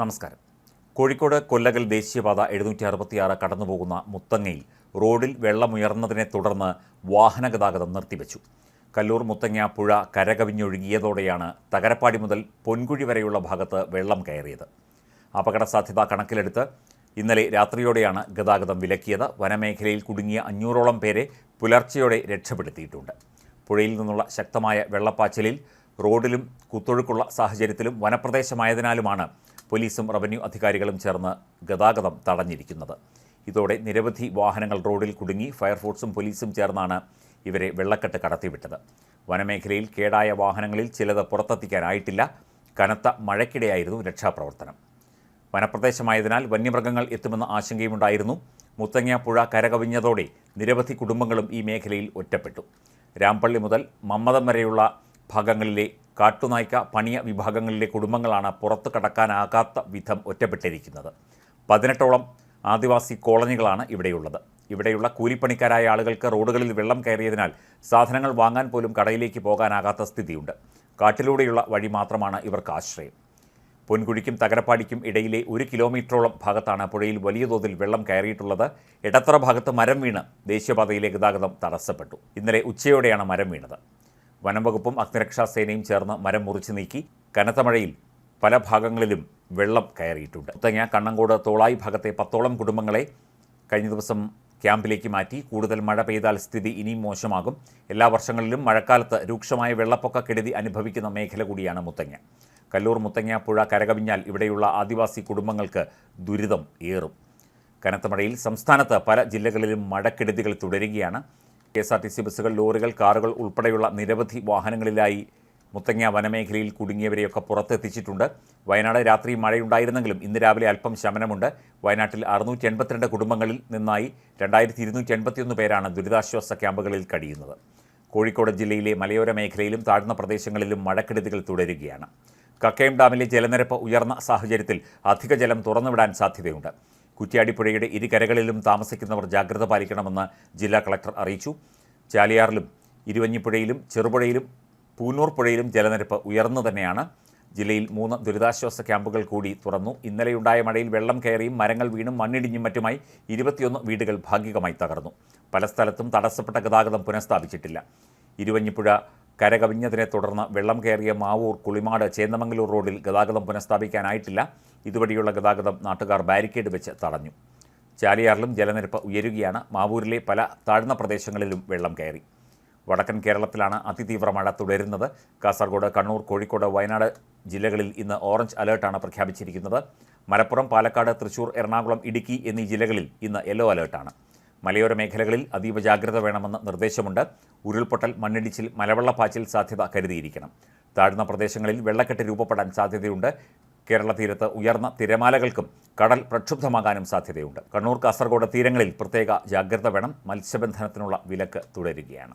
നമസ്കാരം. കോഴിക്കോട് കൊല്ലകൽ ദേശീയപാത എഴുന്നൂറ്റി അറുപത്തിയാറ് കടന്നുപോകുന്ന മുത്തങ്ങയിൽ റോഡിൽ വെള്ളമുയർന്നതിനെ തുടർന്ന് വാഹനഗതാഗതം നിർത്തിവെച്ചു. കല്ലൂർ മുത്തങ്ങ പുഴ കരകവിഞ്ഞൊഴുകിയതോടെയാണ് തകരപ്പാടി മുതൽ പൊൻകുഴി വരെയുള്ള ഭാഗത്ത് വെള്ളം കയറിയത്. അപകട സാധ്യത കണക്കിലെടുത്ത് ഇന്നലെ രാത്രിയോടെയാണ് ഗതാഗതം വിലക്കിയത്. വനമേഖലയിൽ കുടുങ്ങിയ അഞ്ഞൂറോളം പേരെ പുലർച്ചയോടെ രക്ഷപ്പെടുത്തിയിട്ടുണ്ട്. പുഴയിൽ നിന്നുള്ള ശക്തമായ വെള്ളപ്പാച്ചിലിൽ റോഡിലും കുത്തൊഴുക്കുള്ള സാഹചര്യത്തിലും വനപ്രദേശമായതിനാലുമാണ് പോലീസും റവന്യൂ അധികാരികളും ചേർന്ന് ഗതാഗതം തടഞ്ഞിരിക്കുന്നത്. ഇതോടെ നിരവധി വാഹനങ്ങൾ റോഡിൽ കുടുങ്ങി ഫയർഫോഴ്സും പോലീസും ചേർന്നാണ് ഇവരെ വെള്ളക്കെട്ട് കടത്തിവിട്ടത്. വനമേഖലയിൽ കേടായ വാഹനങ്ങളിൽ ചിലത് പുറത്തെത്തിക്കാനായിട്ടില്ല. കനത്ത മഴയ്ക്കിടെയായിരുന്നു രക്ഷാപ്രവർത്തനം. വനപ്രദേശമായതിനാൽ വന്യമൃഗങ്ങൾ എത്തുമെന്ന ആശങ്കയുമുണ്ടായിരുന്നു. മുത്തങ്ങ പുഴ കരകവിഞ്ഞതോടെ നിരവധി കുടുംബങ്ങളും ഈ മേഖലയിൽ ഒറ്റപ്പെട്ടു. രാംപള്ളി മുതൽ മമ്മദം വരെയുള്ള ഭാഗങ്ങളിലെ കാട്ടുനായ്ക്ക പണിയ വിഭാഗങ്ങളിലെ കുടുംബങ്ങളാണ് പുറത്തു കടക്കാനാകാത്ത വിധം ഒറ്റപ്പെട്ടിരിക്കുന്നത്. പതിനെട്ടോളം ആദിവാസി കോളനികളാണ് ഇവിടെയുള്ളത്. ഇവിടെയുള്ള കൂലിപ്പണിക്കാരായ ആളുകൾക്ക് റോഡുകളിൽ വെള്ളം കയറിയതിനാൽ സാധനങ്ങൾ വാങ്ങാൻ പോലും കടയിലേക്ക് പോകാനാകാത്ത സ്ഥിതിയുണ്ട്. കാട്ടിലൂടെയുള്ള വഴി മാത്രമാണ് ഇവർക്ക് ആശ്രയം. പൊൻകുഴിക്കും തകരപ്പാടിക്കും ഇടയിലെ ഒരു കിലോമീറ്ററോളം ഭാഗത്താണ് പുഴയിൽ വലിയ തോതിൽ വെള്ളം കയറിയിട്ടുള്ളത്. ഇടത്തറ ഭാഗത്ത് മരം വീണ് ദേശീയപാതയിലെ ഗതാഗതം തടസ്സപ്പെട്ടു. ഇന്നലെ ഉച്ചയോടെയാണ് മരം വീണത്. വനംവകുപ്പും അഗ്നിരക്ഷാ സേനയും ചേർന്ന് മരം മുറിച്ചു നീക്കി കനത്ത മഴയിൽ പല ഭാഗങ്ങളിലും വെള്ളം കയറിയിട്ടുണ്ട്. മുത്തങ്ങ കണ്ണങ്കോട് തോളായി ഭാഗത്തെ പത്തോളം കുടുംബങ്ങളെ കഴിഞ്ഞ ദിവസം ക്യാമ്പിലേക്ക് മാറ്റി. കൂടുതൽ മഴ പെയ്താൽ സ്ഥിതി ഇനിയും മോശമാകും. എല്ലാ വർഷങ്ങളിലും മഴക്കാലത്ത് രൂക്ഷമായ വെള്ളപ്പൊക്ക കെടുതി അനുഭവിക്കുന്ന മേഖല കൂടിയാണ് മുത്തങ്ങ. കല്ലൂർ മുത്തങ്ങ പുഴ കരകവിഞ്ഞാൽ ഇവിടെയുള്ള ആദിവാസി കുടുംബങ്ങൾക്ക് ദുരിതം ഏറും. കനത്ത മഴയിൽ സംസ്ഥാനത്ത് പല ജില്ലകളിലും മഴക്കെടുതികൾ തുടരുകയാണ്. K S R T C ബസ്സുകൾ ലോറികൾ കാറുകൾ ഉൾപ്പെടെയുള്ള നിരവധി വാഹനങ്ങളിലായി മുത്തങ്ങ വനമേഖലയിൽ കുടുങ്ങിയവരെയൊക്കെ പുറത്തെത്തിച്ചിട്ടുണ്ട്. വയനാട് രാത്രി മഴയുണ്ടായിരുന്നെങ്കിലും ഇന്ന് രാവിലെ അല്പം ശമനമുണ്ട്. വയനാട്ടിൽ അറുന്നൂറ്റി എൺപത്തിരണ്ട് കുടുംബങ്ങളിൽ നിന്നായി രണ്ടായിരത്തി ഇരുന്നൂറ്റി എൺപത്തിയൊന്ന് പേരാണ് ദുരിതാശ്വാസ ക്യാമ്പുകളിൽ കഴിയുന്നത്. കോഴിക്കോട് ജില്ലയിലെ മലയോര മേഖലയിലും താഴ്ന്ന പ്രദേശങ്ങളിലും മഴക്കെടുതികൾ തുടരുകയാണ്. കക്കയം ഡാമിലെ ജലനിരപ്പ് ഉയർന്ന സാഹചര്യത്തിൽ അധിക ജലം തുറന്നുവിടാൻ സാധ്യതയുണ്ട്. കുറ്റ്യാടിപ്പുഴയുടെ ഇരുകരകളിലും താമസിക്കുന്നവർ ജാഗ്രത പാലിക്കണമെന്ന് ജില്ലാ കളക്ടർ അറിയിച്ചു. ചാലിയാറിലും ഇരുവഞ്ഞിപ്പുഴയിലും ചെറുപുഴയിലും പൂനൂർ പുഴയിലും ജലനിരപ്പ് ഉയർന്നു തന്നെയാണ്. ജില്ലയിൽ മൂന്ന് ദുരിതാശ്വാസ ക്യാമ്പുകൾ കൂടി തുറന്നു. ഇന്നലെയുണ്ടായ മഴയിൽ വെള്ളം കയറിയും മരങ്ങൾ വീണും മണ്ണിടിഞ്ഞും മറ്റുമായി ഇരുപത്തിയൊന്ന് വീടുകൾ ഭാഗികമായി തകർന്നു. പല സ്ഥലത്തും തടസ്സപ്പെട്ട ഗതാഗതം പുനഃസ്ഥാപിച്ചിട്ടില്ല. ഇരുവഞ്ഞിപ്പുഴ കരകവിഞ്ഞതിനെ തുടർന്ന് വെള്ളം കയറിയ മാവൂർ കുളിമാട് ചേന്നമംഗലൂർ റോഡിൽ ഗതാഗതം പുനഃസ്ഥാപിക്കാനായിട്ടില്ല. ഇതുവഴിയുള്ള ഗതാഗതം നാട്ടുകാർ ബാരിക്കേഡ് വെച്ച് തടഞ്ഞു. ചാലിയാറിലും ജലനിരപ്പ് ഉയരുകയാണ്. മാവൂരിലെ പല താഴ്ന്ന പ്രദേശങ്ങളിലും വെള്ളം കയറി. വടക്കൻ കേരളത്തിലാണ് അതിതീവ്ര മഴ തുടരുന്നത്. കാസർഗോഡ് കണ്ണൂർ കോഴിക്കോട് വയനാട് ജില്ലകളിൽ ഇന്ന് ഓറഞ്ച് അലേർട്ടാണ് പ്രഖ്യാപിച്ചിരിക്കുന്നത്. മലപ്പുറം പാലക്കാട് തൃശൂർ എറണാകുളം ഇടുക്കി എന്നീ ജില്ലകളിൽ ഇന്ന് യെല്ലോ അലേർട്ടാണ്. മലയോര മേഖലകളിൽ അതീവ ജാഗ്രത വേണമെന്ന് നിർദ്ദേശമുണ്ട്. ഉരുൾപൊട്ടൽ മണ്ണിടിച്ചിൽ മലവെള്ളപ്പാച്ചിൽ സാധ്യത കരുതിയിരിക്കണം. താഴ്ന്ന പ്രദേശങ്ങളിൽ വെള്ളക്കെട്ട് രൂപപ്പെടാൻ സാധ്യതയുണ്ട്. കേരള തീരത്ത് ഉയർന്ന തിരമാലകൾക്കും കടൽ പ്രക്ഷുബ്ധമാകാനും സാധ്യതയുണ്ട്. കണ്ണൂർ കാസർഗോഡ് തീരങ്ങളിൽ പ്രത്യേക ജാഗ്രത വേണം. മത്സ്യബന്ധനത്തിനുള്ള വിലക്ക് തുടരുകയാണ്.